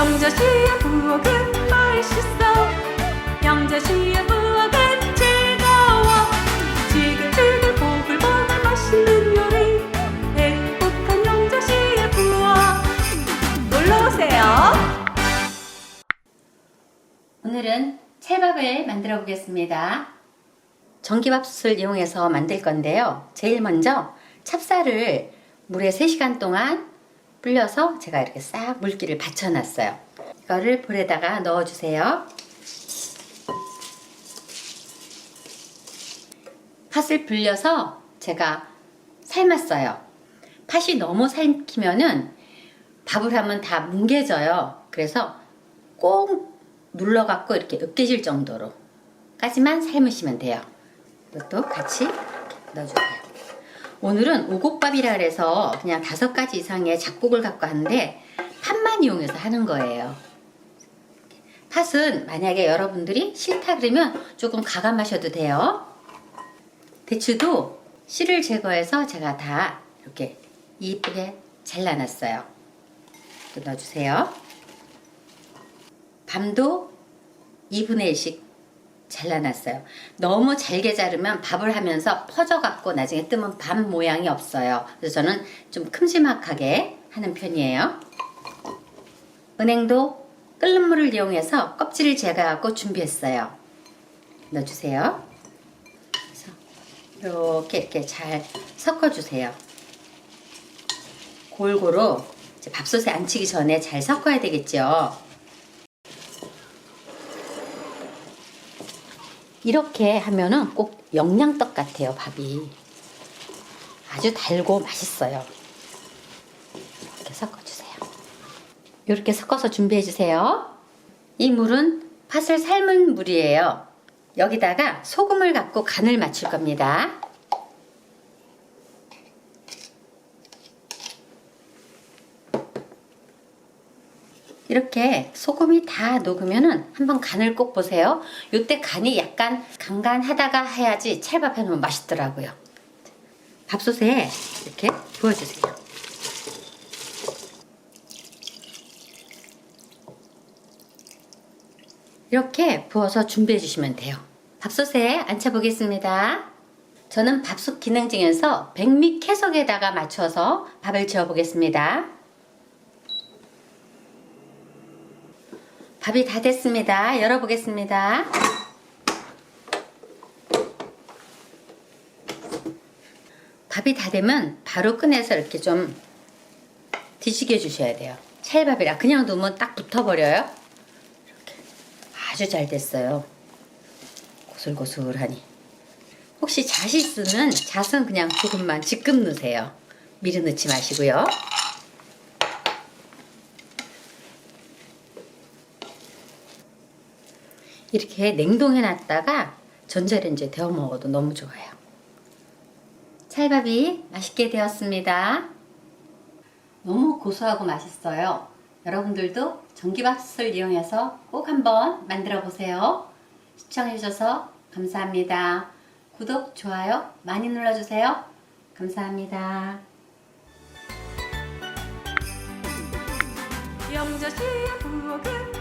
영자씨의 부엌은 맛있어. 영자씨의 부엌은 즐거워. 지글지글 보글보글 맛있는 요리. 행복한 영자씨의 부엌. 놀러오세요. 오늘은 찰밥을 만들어 보겠습니다. 전기밥솥을 이용해서 만들 건데요. 제일 먼저 찹쌀을 물에 3시간 동안 불려서 제가 이렇게 싹 물기를 받쳐놨어요. 이거를 볼에다가 넣어주세요. 팥을 불려서 제가 삶았어요. 팥이 너무 삶기면은 밥을 하면 다 뭉개져요. 그래서 꼭 눌러갖고 이렇게 으깨질 정도로 까지만 삶으시면 돼요. 이것도 같이 넣어주세요. 오늘은 오곡밥이라 그래서 그냥 다섯 가지 이상의 잡곡을 갖고 하는데 팥만 이용해서 하는 거예요. 팥은 만약에 여러분들이 싫다 그러면 조금 가감하셔도 돼요. 대추도 씨를 제거해서 제가 다 이렇게 이쁘게 잘라놨어요. 또 넣어주세요. 밤도 2분의 1씩 잘라놨어요. 너무 잘게 자르면 밥을 하면서 퍼져갖고 나중에 뜨면 밥 모양이 없어요. 그래서 저는 좀 큼지막하게 하는 편이에요. 은행도 끓는 물을 이용해서 껍질을 제거하고 준비했어요. 넣어주세요. 이렇게 이렇게 잘 섞어주세요. 골고루 밥솥에 안 치기 전에 잘 섞어야 되겠죠. 이렇게 하면은 꼭 영양떡 같아요, 밥이. 아주 달고 맛있어요. 이렇게 섞어주세요. 이렇게 섞어서 준비해주세요. 이 물은 팥을 삶은 물이에요. 여기다가 소금을 갖고 간을 맞출 겁니다. 이렇게 소금이 다 녹으면은 한번 간을 꼭 보세요. 이때 간이 약간 간간하다가 해야지 찰밥 해놓으면 맛있더라고요. 밥솥에 이렇게 부어주세요. 이렇게 부어서 준비해 주시면 돼요. 밥솥에 앉혀 보겠습니다. 저는 밥솥 기능 중에서 백미 캐석에다가 맞춰서 밥을 지어 보겠습니다. 밥이 다 됐습니다. 열어보겠습니다. 밥이 다 되면 바로 꺼내서 이렇게 좀 뒤지게 해주셔야 돼요. 찰밥이라 그냥 두면 딱 붙어버려요. 이렇게 아주 잘 됐어요. 고슬고슬하니. 혹시 쓰는 잣은 그냥 조금만 지금 넣으세요. 미리 넣지 마시고요. 이렇게 냉동해 놨다가 전자레인지에 데워 먹어도 너무 좋아요. 찰밥이 맛있게 되었습니다. 너무 고소하고 맛있어요. 여러분들도 전기밥솥을 이용해서 꼭 한번 만들어 보세요. 시청해 주셔서 감사합니다. 구독, 좋아요 많이 눌러주세요. 감사합니다. 영자씨의 부엌은